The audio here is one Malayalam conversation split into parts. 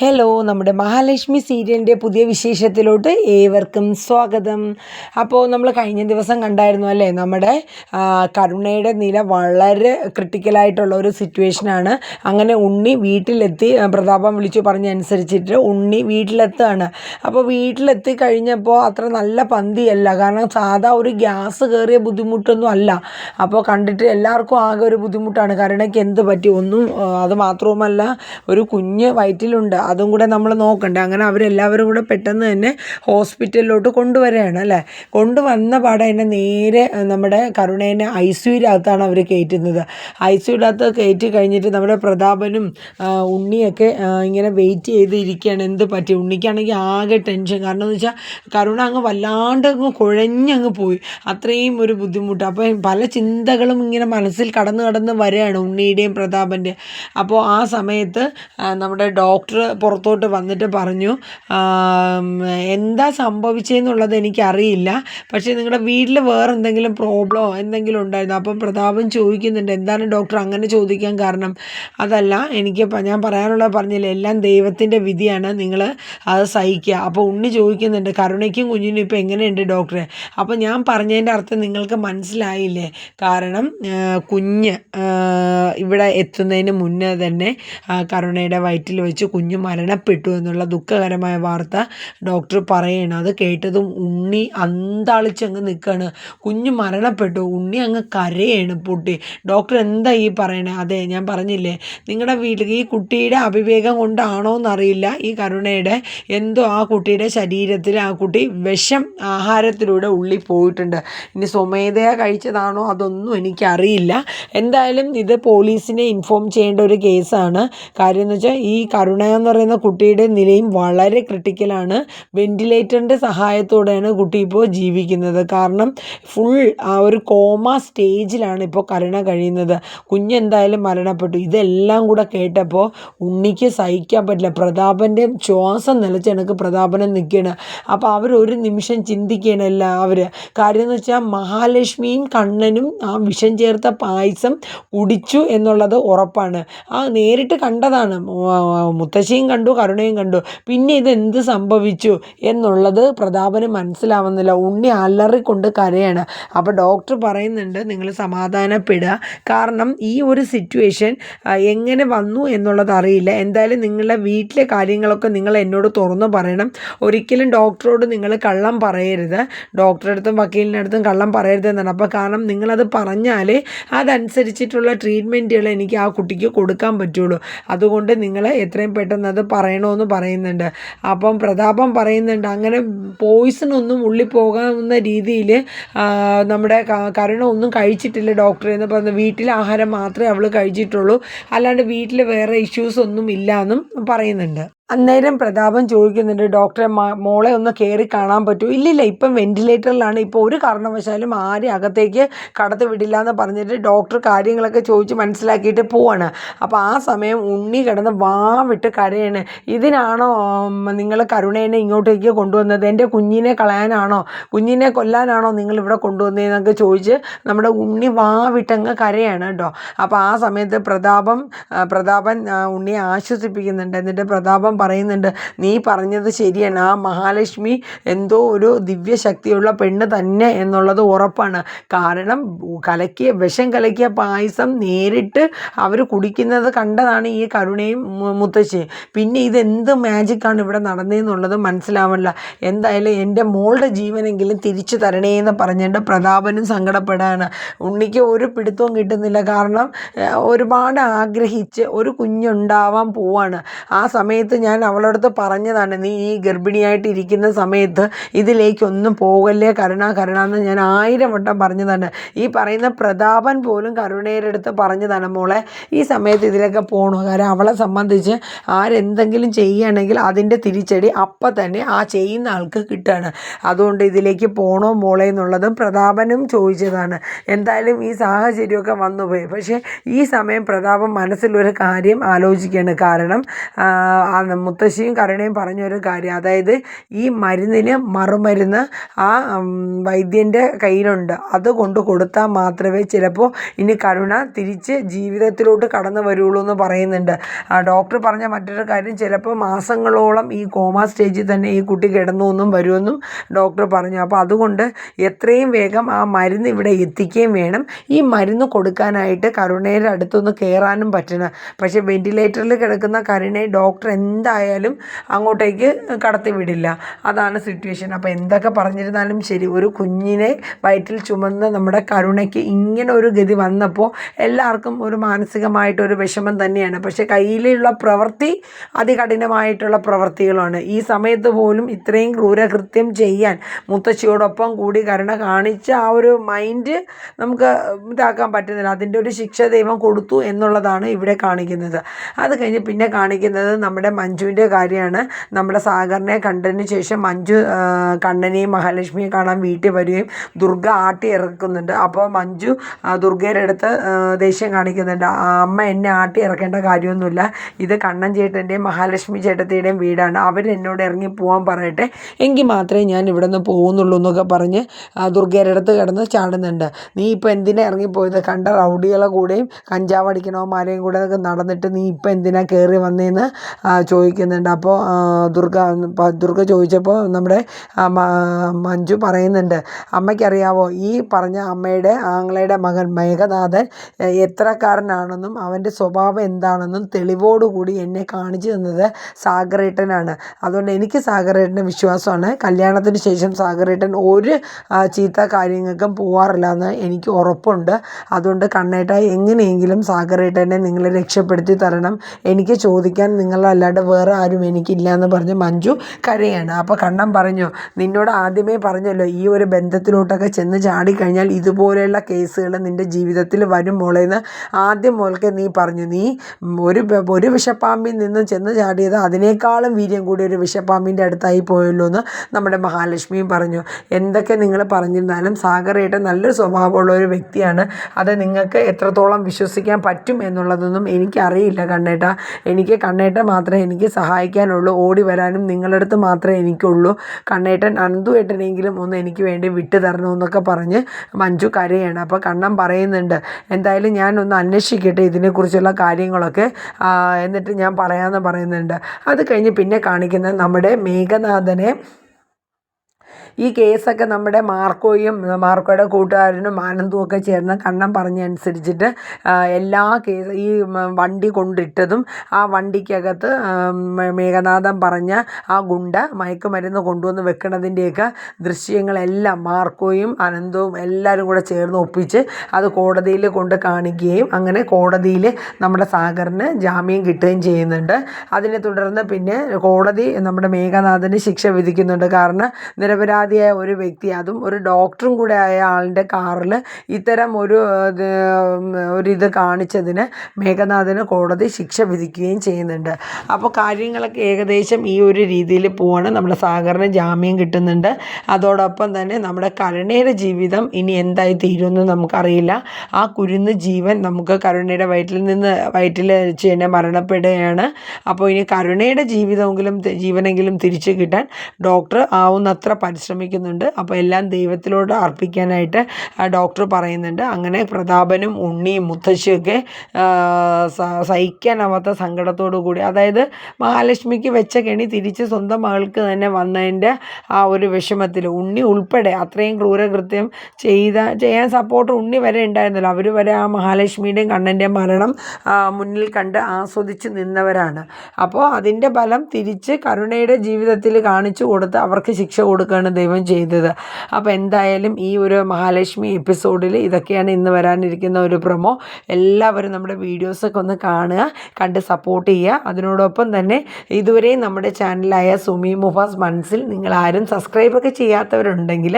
ഹലോ നമ്മുടെ മഹാലക്ഷ്മി സീരിയലിന്റെ പുതിയ വിശേഷത്തിലോട്ട് ഏവർക്കും സ്വാഗതം. അപ്പോൾ നമ്മൾ കഴിഞ്ഞ ദിവസം കണ്ടായിരുന്നു അല്ലേ? നമ്മുടെ കരുണയുടെ നില വളരെ ക്രിട്ടിക്കലായിട്ടുള്ള ഒരു സിറ്റുവേഷനാണ് അങ്ങനെ ഉണ്ണി വീട്ടിലെത്തി പ്രതാപം വിളിച്ചു പറഞ്ഞ അനുസരിച്ചിട്ട് ഉണ്ണി വീട്ടിലെത്തുകയാണ്. അപ്പോൾ വീട്ടിലെത്തി കഴിഞ്ഞപ്പോൾ അത്ര നല്ല പന്തിയല്ല. കാരണം സാധാ ഒരു ഗ്യാസ് കയറിയ ബുദ്ധിമുട്ടൊന്നും അല്ല. അപ്പോൾ കണ്ടിട്ട് എല്ലാവർക്കും ആകെ ഒരു ബുദ്ധിമുട്ടാണ്. കരുണയ്ക്ക് എന്ത് പറ്റി? ഒന്നും അത് മാത്രവുമല്ല ഒരു കുഞ്ഞ് വയറ്റിലുണ്ട്. അതും കൂടെ നമ്മൾ നോക്കണ്ടേ. അങ്ങനെ അവരെല്ലാവരും കൂടെ പെട്ടെന്ന് തന്നെ ഹോസ്പിറ്റലിലോട്ട് കൊണ്ടുവരികയാണ് അല്ലേ? കൊണ്ടുവന്ന പാടെ തന്നെ നേരെ നമ്മുടെ കരുണേനെ ഐ സിയുവിനകത്താണ് അവർ കയറ്റുന്നത്. ഐ സിയുവിനകത്ത് കയറ്റി കഴിഞ്ഞിട്ട് നമ്മുടെ പ്രതാപനും ഉണ്ണിയൊക്കെ ഇങ്ങനെ വെയിറ്റ് ചെയ്തിരിക്കുകയാണ്. എന്ത് പറ്റി? ഉണ്ണിക്കാണെങ്കിൽ ആകെ ടെൻഷൻ. കാരണം എന്ന് വെച്ചാൽ കരുണ അങ്ങ് വല്ലാണ്ട് അങ്ങ് കുഴഞ്ഞങ്ങ് പോയി. അത്രയും ഒരു ബുദ്ധിമുട്ട്. അപ്പോൾ പല ചിന്തകളും ഇങ്ങനെ മനസ്സിൽ കടന്നു കടന്ന് വരികയാണ് ഉണ്ണിയുടെയും പ്രതാപന്റെ. അപ്പോൾ ആ സമയത്ത് നമ്മുടെ ഡോക്ടർ പുറത്തോട്ട് വന്നിട്ട് പറഞ്ഞു എന്താ സംഭവിച്ചതെന്നുള്ളത് എനിക്കറിയില്ല. പക്ഷേ നിങ്ങളുടെ വീട്ടിൽ വേറെ എന്തെങ്കിലും പ്രോബ്ലമോ എന്തെങ്കിലും ഉണ്ടായിരുന്നു? അപ്പം പ്രതാപൻ ചോദിക്കുന്നുണ്ട് എന്താണ് ഡോക്ടർ അങ്ങനെ ചോദിക്കാൻ കാരണം? അതല്ല എനിക്ക് ഞാൻ പറയാനുള്ളത് പറഞ്ഞില്ല എല്ലാം ദൈവത്തിന്റെ വിധിയാണ്. നിങ്ങൾ അത് സഹിക്കുക. അപ്പോൾ ഉണ്ണി ചോദിക്കുന്നുണ്ട് കരുണയ്ക്കും കുഞ്ഞിനും ഇപ്പോൾ എങ്ങനെയുണ്ട് ഡോക്ടറെ? അപ്പോൾ ഞാൻ പറഞ്ഞതിന്റെ അർത്ഥം നിങ്ങൾക്ക് മനസ്സിലായില്ലേ? കാരണം കുഞ്ഞ് ഇവിടെ എത്തുന്നതിന് മുന്നേ തന്നെ കരുണയുടെ വയറ്റിൽ വെച്ച് കുഞ്ഞ് മരണപ്പെട്ടു എന്നുള്ള ദുഃഖകരമായ വാർത്ത ഡോക്ടർ പറയണം അത് കേട്ടതും ഉണ്ണി അന്താളിച്ചങ്ങ് നിൽക്കുകയാണ്. കുഞ്ഞ് മരണപ്പെട്ടു. ഉണ്ണി അങ്ങ് കരയാണ് പൊട്ടി. ഡോക്ടർ എന്താ ഈ പറയണേ? അതെ ഞാൻ പറഞ്ഞില്ലേ. നിങ്ങളുടെ വീട്ടിൽ ഈ കുട്ടിയുടെ അവിവേകം കൊണ്ടാണോ എന്നറിയില്ല. ഈ കരുണയുടെ എന്തോ ആ കുട്ടിയുടെ ശരീരത്തിൽ ആ കുട്ടി വിഷം ആഹാരത്തിലൂടെ ഉള്ളിൽ പോയിട്ടുണ്ട്. ഇനി സ്വമേധയാ കഴിച്ചതാണോ അതൊന്നും എനിക്കറിയില്ല. എന്തായാലും ഇത് പോലീസിനെ ഇൻഫോം ചെയ്യേണ്ട ഒരു കേസാണ്. കാര്യം എന്ന് വെച്ചാൽ ഈ കരുണ എന്ന് പറയുന്ന കുട്ടിയുടെ നിലയും വളരെ ക്രിട്ടിക്കലാണ് വെന്റിലേറ്ററിന്റെ സഹായത്തോടെയാണ് കുട്ടി ഇപ്പോൾ ജീവിക്കുന്നത്. കാരണം ഫുൾ ആ ഒരു കോമ സ്റ്റേജിലാണ് ഇപ്പോൾ കരുണ കഴിയുന്നത്. കുഞ്ഞെന്തായാലും മരണപ്പെട്ടു. ഇതെല്ലാം കൂടെ കേട്ടപ്പോൾ ഉണ്ണിക്ക് സഹിക്കാൻ പറ്റില്ല. പ്രതാപന്റെ ശ്വാസം നിലച്ച് എനിക്ക് പ്രതാപനം നിൽക്കുകയാണ് അപ്പോൾ അവർ ഒരു നിമിഷം ചിന്തിക്കുകയാണ് എല്ലാവരും. കാര്യം എന്ന് വെച്ചാൽ മഹാലക്ഷ്മിയും കണ്ണനും ആ വിഷം ചേർത്ത പായസം കുടിച്ചു എന്നുള്ളത് ഉറപ്പാണ്. ആ നേരിട്ട് കണ്ടതാണ് മു- മുത്തശ്ശിയും കണ്ടു കരുണയും കണ്ടു. പിന്നെ ഇത് എന്ത് സംഭവിച്ചു എന്നുള്ളത് പ്രതാപന് മനസ്സിലാവുന്നില്ല. ഉണ്ണി അലറിക്കൊണ്ട് കരയാണ്. അപ്പോൾ ഡോക്ടർ പറയുന്നുണ്ട് നിങ്ങൾ സമാധാനപ്പെടുക. കാരണം ഈ ഒരു സിറ്റുവേഷൻ എങ്ങനെ വന്നു എന്നുള്ളത് അറിയില്ല. എന്തായാലും നിങ്ങളുടെ വീട്ടിലെ കാര്യങ്ങളൊക്കെ നിങ്ങൾ എന്നോട് തുറന്നു പറയണം. ഒരിക്കലും ഡോക്ടറോട് നിങ്ങൾ കള്ളം പറയരുത്. ഡോക്ടറെ അടുത്തും വക്കീലിന്റെ അടുത്തും കള്ളം പറയരുത് എന്നാണ്. അപ്പോൾ കാരണം നിങ്ങളത് പറഞ്ഞാൽ അതനുസരിച്ചിട്ടുള്ള ട്രീറ്റ്മെന്റുകൾ എനിക്ക് ആ കുട്ടിക്ക് കൊടുക്കാൻ പറ്റുള്ളൂ. അതുകൊണ്ട് നിങ്ങൾ എത്രയും പെട്ടെന്ന് അത് പറയണമെന്ന് പറയുന്നുണ്ട്. അപ്പം പ്രതാപം പറയുന്നുണ്ട് അങ്ങനെ പോയിസൺ ഒന്നും ഉള്ളിൽ പോകാവുന്ന രീതിയിൽ നമ്മുടെ കരുണ ഒന്നും കഴിച്ചിട്ടില്ല ഡോക്ടർ എന്ന് പറഞ്ഞ വീട്ടിലെ ആഹാരം മാത്രമേ അവൾ കഴിച്ചിട്ടുള്ളൂ. അല്ലാണ്ട് വീട്ടിൽ വേറെ ഇഷ്യൂസ് ഒന്നും ഇല്ല എന്നും പറയുന്നുണ്ട്. അന്നേരം പ്രതാപൻ ചോദിക്കുന്നുണ്ട് ഡോക്ടറെ മോളെ ഒന്ന് കയറി കാണാൻ പറ്റുമോ ഇല്ലില്ല ഇപ്പം വെന്റിലേറ്ററിലാണ്. ഇപ്പോൾ ഒരു കാരണവശാലും ആരും അകത്തേക്ക് കടത്തി വിടില്ല എന്ന് പറഞ്ഞിട്ട് ഡോക്ടർ കാര്യങ്ങളൊക്കെ ചോദിച്ച് മനസ്സിലാക്കിയിട്ട് പോവാണ്. അപ്പോൾ ആ സമയം ഉണ്ണി കിടന്ന് വാവിട്ട് കരയാണ്. ഇതിനാണോ നിങ്ങൾ കരുണേനെ ഇങ്ങോട്ടേക്ക് കൊണ്ടുവന്നത്? എന്റെ കുഞ്ഞിനെ കളയാനാണോ? കുഞ്ഞിനെ കൊല്ലാനാണോ നിങ്ങൾ ഇവിടെ കൊണ്ടുവന്നതെന്നൊക്കെ ചോദിച്ച് നമ്മുടെ ഉണ്ണി വാവിട്ടങ്ങ് കരയാണ് കേട്ടോ. അപ്പോൾ ആ സമയത്ത് പ്രതാപം പ്രതാപൻ ഉണ്ണിയെ ആശ്വസിപ്പിക്കുന്നുണ്ട്. എന്നിട്ട് പ്രതാപം പറയുന്നുണ്ട് നീ പറഞ്ഞത് ശരിയാണ്. ആ മഹാലക്ഷ്മി എന്തോ ഒരു ദിവ്യശക്തിയുള്ള പെണ്ണ് തന്നെ എന്നുള്ളത് ഉറപ്പാണ്. കാരണം കലക്കിയ വിഷം കലക്കിയ പായസം നേരിട്ട് അവർ കുടിക്കുന്നത് കണ്ടതാണ് ഈ കരുണയും മുത്തശ്ശി. പിന്നെ ഇതെന്ത് മാജിക്കാണ് ഇവിടെ നടന്നതെന്നുള്ളത് മനസ്സിലാവണില്ല. എന്തായാലും എന്റെ മോളുടെ ജീവനെങ്കിലും തിരിച്ചു തരണേ എന്ന് പറഞ്ഞിട്ട് പ്രതാപനും സങ്കടപ്പെടാണ്. ഉണ്ണിക്ക് ഒരു പിടുത്തവും കിട്ടുന്നില്ല. കാരണം ഒരുപാട് ആഗ്രഹിച്ച് ഒരു കുഞ്ഞുണ്ടാവാൻ പോവാണ്. ആ സമയത്ത് ഞാൻ അവളടുത്ത് പറഞ്ഞതാണ് നീ ഈ ഗർഭിണിയായിട്ട് ഇരിക്കുന്ന സമയത്ത് ഇതിലേക്കൊന്നും പോകല്ലേ കരുണ കരുണ എന്ന് ഞാൻ ആയിരം വട്ടം പറഞ്ഞതാണ്. ഈ പറയുന്ന പ്രതാപൻ പോലും കരുണയുടെ അടുത്ത് പറഞ്ഞതാണ് മോളെ ഈ സമയത്ത് ഇതിലൊക്കെ പോകണോ കാരണം അവളെ സംബന്ധിച്ച് ആരെന്തെങ്കിലും ചെയ്യുകയാണെങ്കിൽ അതിന്റെ തിരിച്ചടി അപ്പം തന്നെ ആ ചെയ്യുന്ന ആൾക്ക് കിട്ടുകയാണ് അതുകൊണ്ട് ഇതിലേക്ക് പോകണോ മോളെ എന്നുള്ളതും പ്രതാപനും ചോദിച്ചതാണ്. എന്തായാലും ഈ സാഹചര്യമൊക്കെ വന്നുപോയി. പക്ഷേ ഈ സമയം പ്രതാപൻ മനസ്സിലൊരു കാര്യം ആലോചിക്കുകയാണ്. കാരണം മുത്തശ്ശിയും കരുണയും പറഞ്ഞൊരു കാര്യം. അതായത് ഈ മരുന്നിന് മറുമരുന്ന് ആ വൈദ്യന്റെ കയ്യിലുണ്ട്. അത് കൊണ്ട് കൊടുത്താൽ മാത്രമേ ചിലപ്പോൾ ഇനി കരുണ തിരിച്ച് ജീവിതത്തിലോട്ട് കടന്നു വരുള്ളൂ എന്ന് പറയുന്നുണ്ട്. ഡോക്ടർ പറഞ്ഞ മറ്റൊരു കാര്യം ചിലപ്പോൾ മാസങ്ങളോളം ഈ കോമ സ്റ്റേജിൽ തന്നെ ഈ കുട്ടി കിടന്നു എന്നും വരുമെന്നും ഡോക്ടർ പറഞ്ഞു. അപ്പോൾ അതുകൊണ്ട് എത്രയും വേഗം ആ മരുന്ന് ഇവിടെ എത്തിക്കുകയും വേണം. ഈ മരുന്ന് കൊടുക്കാനായിട്ട് കരുണയുടെ അടുത്തൊന്ന് കയറാനും പറ്റണം. പക്ഷേ വെന്റിലേറ്ററിൽ കിടക്കുന്ന കരുണയെ ഡോക്ടർ എന്തായാലും അങ്ങോട്ടേക്ക് കടത്തി വിടില്ല. അതാണ് സിറ്റുവേഷൻ അപ്പോൾ എന്തൊക്കെ പറഞ്ഞിരുന്നാലും ശരി ഒരു കുഞ്ഞിനെ വയറ്റിൽ ചുമന്ന് നമ്മുടെ കരുണയ്ക്ക് ഇങ്ങനെ ഒരു ഗതി വന്നപ്പോൾ എല്ലാവർക്കും ഒരു മാനസികമായിട്ടൊരു വിഷമം തന്നെയാണ്. പക്ഷേ കയ്യിലുള്ള പ്രവൃത്തി അതികഠിനമായിട്ടുള്ള പ്രവൃത്തികളാണ്. ഈ സമയത്ത് പോലും ഇത്രയും ക്രൂരകൃത്യം ചെയ്യാൻ മുത്തശ്ശിയോടൊപ്പം കൂടി കരുണ കാണിച്ച ആ ഒരു മൈൻഡ് നമുക്ക് ഇതാക്കാൻ പറ്റുന്നില്ല. അതിന്റെ ഒരു ശിക്ഷ ദൈവം കൊടുത്തു എന്നുള്ളതാണ് ഇവിടെ കാണിക്കുന്നത്. അത് കഴിഞ്ഞ് പിന്നെ കാണിക്കുന്നത് നമ്മുടെ മഞ്ജുവിന്റെ കാര്യമാണ്. നമ്മുടെ സാഗറിനെ കണ്ടതിന് ശേഷം മഞ്ജു കണ്ണനെയും മഹാലക്ഷ്മിയെ കാണാൻ വീട്ടിൽ വരികയും ദുർഗ ആട്ടി ഇറക്കുന്നുണ്ട്. അപ്പോൾ മഞ്ജു ദുർഗയുടെ അടുത്ത് ദേഷ്യം കാണിക്കുന്നുണ്ട്. അമ്മ എന്നെ ആട്ടി ഇറക്കേണ്ട കാര്യമൊന്നുമില്ല. ഇത് കണ്ണൻ ചേട്ടന്റെയും മഹാലക്ഷ്മി ചേട്ടത്തിയുടെയും വീടാണ്. അവർ എന്നോട് ഇറങ്ങി പോകാൻ പറയട്ടെ. എങ്കിൽ മാത്രമേ ഞാൻ ഇവിടെ നിന്ന് പോകുന്നുള്ളൂ എന്നൊക്കെ പറഞ്ഞ് ദുർഗയുടെ അടുത്ത് കിടന്ന് ചാടുന്നുണ്ട്. നീ ഇപ്പോൾ എന്തിനാ ഇറങ്ങിപ്പോയത്? കണ്ട റൗഡികളെ കൂടെയും കഞ്ചാവ് അടിക്കണവന്മാരെയും കൂടെ നടന്നിട്ട് നീ ഇപ്പോൾ എന്തിനാ കയറി വന്നതെന്ന് ചോദിക്കുന്നുണ്ട്. അപ്പോൾ ദുർഗ ദുർഗ ചോദിച്ചപ്പോൾ നമ്മുടെ മഞ്ജു പറയുന്നുണ്ട് അമ്മയ്ക്കറിയാവോ ഈ പറഞ്ഞ അമ്മയുടെ ആങ്ങളയുടെ മകൻ മേഘനാഥൻ എത്രക്കാരനാണെന്നും അവന്റെ സ്വഭാവം എന്താണെന്നും തെളിവോടുകൂടി എന്നെ കാണിച്ചു തന്നത് സാഗറേട്ടനാണ് അതുകൊണ്ട് എനിക്ക് സാഗറേട്ടന് വിശ്വാസമാണ്. കല്യാണത്തിന് ശേഷം സാഗറേട്ടൻ ഒരു ചീത്ത കാര്യങ്ങൾക്കും പോവാറില്ല എന്ന് എനിക്ക് ഉറപ്പുണ്ട്. അതുകൊണ്ട് കണ്ണേട്ട എങ്ങനെയെങ്കിലും സാഗറേട്ടനെ നിങ്ങളെ രക്ഷപ്പെടുത്തി തരണം. എനിക്ക് ചോദിക്കാൻ നിങ്ങളല്ലാണ്ട് വേറെ ആരും എനിക്കില്ല എന്ന് പറഞ്ഞ് മഞ്ജു കരയാണ്. അപ്പോൾ കണ്ണൻ പറഞ്ഞു നിന്നോട് ആദ്യമേ പറഞ്ഞല്ലോ ഈ ഒരു ബന്ധത്തിലോട്ടൊക്കെ ചെന്ന് ചാടിക്കഴിഞ്ഞാൽ ഇതുപോലെയുള്ള കേസുകൾ നിന്റെ ജീവിതത്തിൽ വരും മോളേന്ന് ആദ്യം മോൾക്ക് നീ പറഞ്ഞു. നീ ഒരു ഒരു വിഷപ്പാമ്പിൽ നിന്ന് ചെന്ന് ചാടിയത് അതിനേക്കാളും വീര്യം കൂടി ഒരു വിഷപ്പാമ്പിന്റെ അടുത്തായി പോയല്ലോ എന്ന് നമ്മുടെ മഹാലക്ഷ്മിയും പറഞ്ഞു. എന്തൊക്കെ നിങ്ങൾ പറഞ്ഞിരുന്നാലും സാഗറേട്ടൻ നല്ലൊരു സ്വഭാവമുള്ള ഒരു വ്യക്തിയാണ്. അത് നിങ്ങൾക്ക് എത്രത്തോളം വിശ്വസിക്കാൻ പറ്റും എന്നുള്ളതൊന്നും എനിക്കറിയില്ല കണ്ണേട്ട. എനിക്ക് കണ്ണേട്ട മാത്രമേ എനിക്ക് സഹായിക്കാനുള്ളൂ. ഓടി വരാനും നിങ്ങളുടെ അടുത്ത് മാത്രമേ എനിക്കുള്ളൂ. കണ്ണേട്ടൻ അനന്തുവേട്ടനെങ്കിലും ഒന്ന് എനിക്ക് വേണ്ടി വിട്ടു തരണമെന്നൊക്കെ പറഞ്ഞ് മഞ്ജു കരയാണ്. അപ്പോൾ കണ്ണൻ പറയുന്നുണ്ട് എന്തായാലും ഞാൻ ഒന്ന് അന്വേഷിക്കട്ടെ ഇതിനെക്കുറിച്ചുള്ള കാര്യങ്ങളൊക്കെ. എന്നിട്ട് ഞാൻ പറയാമെന്ന് പറയുന്നുണ്ട്. അത് കഴിഞ്ഞ് പിന്നെ കാണിക്കുന്നത് നമ്മുടെ മേഘനാഥനെ ഈ കേസൊക്കെ നമ്മുടെ മാർക്കോയും മാർക്കോയുടെ കൂട്ടുകാരനും ആനന്ദും ഒക്കെ ചേർന്ന് കണ്ണം പറഞ്ഞനുസരിച്ചിട്ട് എല്ലാ കേസ് ഈ വണ്ടി കൊണ്ടിട്ടതും ആ വണ്ടിക്കകത്ത് മേഘനാഥം പറഞ്ഞ ആ ഗുണ്ട മയക്കുമരുന്ന് കൊണ്ടുവന്ന് വെക്കണതിന്റെയൊക്കെ ദൃശ്യങ്ങളെല്ലാം മാർക്കോയും അനന്തവും എല്ലാവരും കൂടെ ചേർന്ന് ഒപ്പിച്ച് അത് കോടതിയിൽ കൊണ്ട് കാണിക്കുകയും അങ്ങനെ കോടതിയിൽ നമ്മുടെ സാഗറിന് ജാമ്യം കിട്ടുകയും ചെയ്യുന്നുണ്ട്. അതിനെ തുടർന്ന് പിന്നെ കോടതി നമ്മുടെ മേഘനാഥന് ശിക്ഷ വിധിക്കുന്നുണ്ട്. കാരണം നിരപരാധി നിരപരാധിയായ ഒരു വ്യക്തി അതും ഒരു ഡോക്ടറും കൂടെ ആയ ആളിന്റെ കാറിൽ ഇത്തരം ഒരു ഒരിത് കാണിച്ചതിന് മേഘനാഥിന് കോടതി ശിക്ഷ വിധിക്കുകയും ചെയ്യുന്നുണ്ട്. അപ്പോൾ കാര്യങ്ങളൊക്കെ ഏകദേശം ഈ ഒരു രീതിയിൽ പോവാണ്. നമ്മുടെ സാഗറിന് ജാമ്യം കിട്ടുന്നുണ്ട്. അതോടൊപ്പം തന്നെ നമ്മുടെ കരുണയുടെ ജീവിതം ഇനി എന്തായി തീരുമെന്ന് നമുക്കറിയില്ല. ആ കുരുന്ന് ജീവൻ നമുക്ക് കരുണയുടെ വയറ്റിൽ നിന്ന് വയറ്റിൽ വെച്ച് തന്നെ മരണപ്പെടുകയാണ്. അപ്പോൾ ഇനി കരുണയുടെ ജീവിതമെങ്കിലും ജീവനെങ്കിലും തിരിച്ചു കിട്ടാൻ ഡോക്ടർ ആവുന്നത്ര പരിശ്രമം ശ്രമിക്കുന്നുണ്ട് അപ്പോൾ എല്ലാം ദൈവത്തിലോട് അർപ്പിക്കാനായിട്ട് ഡോക്ടർ പറയുന്നുണ്ട്. അങ്ങനെ പ്രതാപനും ഉണ്ണിയും മുത്തശ്ശിയൊക്കെ സഹിക്കാനാവാത്ത സങ്കടത്തോടു കൂടി അതായത് മഹാലക്ഷ്മിക്ക് വെച്ച കെണി തിരിച്ച് സ്വന്തം മകൾക്ക് തന്നെ വന്നതിന്റെ ആ ഒരു വിഷമത്തിൽ ഉണ്ണി ഉൾപ്പെടെ അത്രയും ക്രൂരകൃത്യം ചെയ്ത ചെയ്യാൻ സപ്പോർട്ട് ഉണ്ണി വരെ ഉണ്ടായിരുന്നല്ലോ. അവർ വരെ ആ മഹാലക്ഷ്മിയുടെയും കണ്ണന്റെയും മരണം മുന്നിൽ കണ്ട് ആസ്വദിച്ച് നിന്നവരാണ്. അപ്പോൾ അതിന്റെ ഫലം തിരിച്ച് കരുണയുടെ ജീവിതത്തിൽ കാണിച്ചു കൊടുത്ത് അവർക്ക് ശിക്ഷ കൊടുക്കുകയാണ് ദൈവം ചെയ്തത്. അപ്പോൾ എന്തായാലും ഈ ഒരു മഹാലക്ഷ്മി എപ്പിസോഡിൽ ഇതൊക്കെയാണ് ഇന്ന് വരാനിരിക്കുന്ന ഒരു പ്രൊമോ എല്ലാവരും നമ്മുടെ വീഡിയോസൊക്കെ ഒന്ന് കാണുക കണ്ട് സപ്പോർട്ട് ചെയ്യുക. അതിനോടൊപ്പം തന്നെ ഇതുവരെയും നമ്മുടെ ചാനലായ സുമി മുഫാസ് മനസ്സിൽ നിങ്ങൾ ആരും സബ്സ്ക്രൈബൊക്കെ ചെയ്യാത്തവരുണ്ടെങ്കിൽ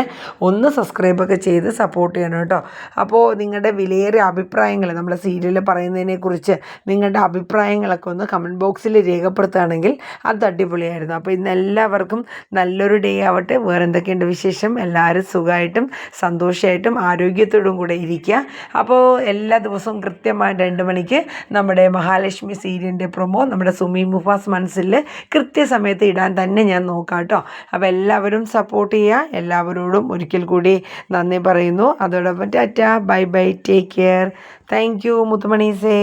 ഒന്ന് സബ്സ്ക്രൈബൊക്കെ ചെയ്ത് സപ്പോർട്ട് ചെയ്യണം കേട്ടോ. അപ്പോൾ നിങ്ങളുടെ വിലയേറിയ അഭിപ്രായങ്ങൾ നമ്മുടെ സീരിയലിൽ പറയുന്നതിനെക്കുറിച്ച് നിങ്ങളുടെ അഭിപ്രായങ്ങളൊക്കെ ഒന്ന് കമന്റ് ബോക്സിൽ രേഖപ്പെടുത്തുകയാണെങ്കിൽ അത് അടിപൊളിയായിരുന്നു. അപ്പോൾ ഇന്ന് എല്ലാവർക്കും നല്ലൊരു ഡേ ആവട്ടെ. വേറെ എന്തൊക്കെയുണ്ട് വിശേഷം? എല്ലാവരും സുഖമായിട്ടും സന്തോഷമായിട്ടും ആരോഗ്യത്തോടും കൂടെ ഇരിക്കുക അപ്പോൾ എല്ലാ ദിവസവും കൃത്യമായി രണ്ട് മണിക്ക് നമ്മുടെ മഹാലക്ഷ്മി സീരിയലിന്റെ പ്രൊമോ നമ്മുടെ സുമി മുഫാസ് മനസ്സിൽ കൃത്യസമയത്ത് ഇടാൻ തന്നെ ഞാൻ നോക്കാം കേട്ടോ അപ്പോൾ എല്ലാവരും സപ്പോർട്ട് ചെയ്യുക. എല്ലാവരോടും ഒരിക്കൽ കൂടി നന്ദി പറയുന്നു. അതോടൊപ്പം tata. Bye bye. Take care. Thank you മുത്തുമണീസേ.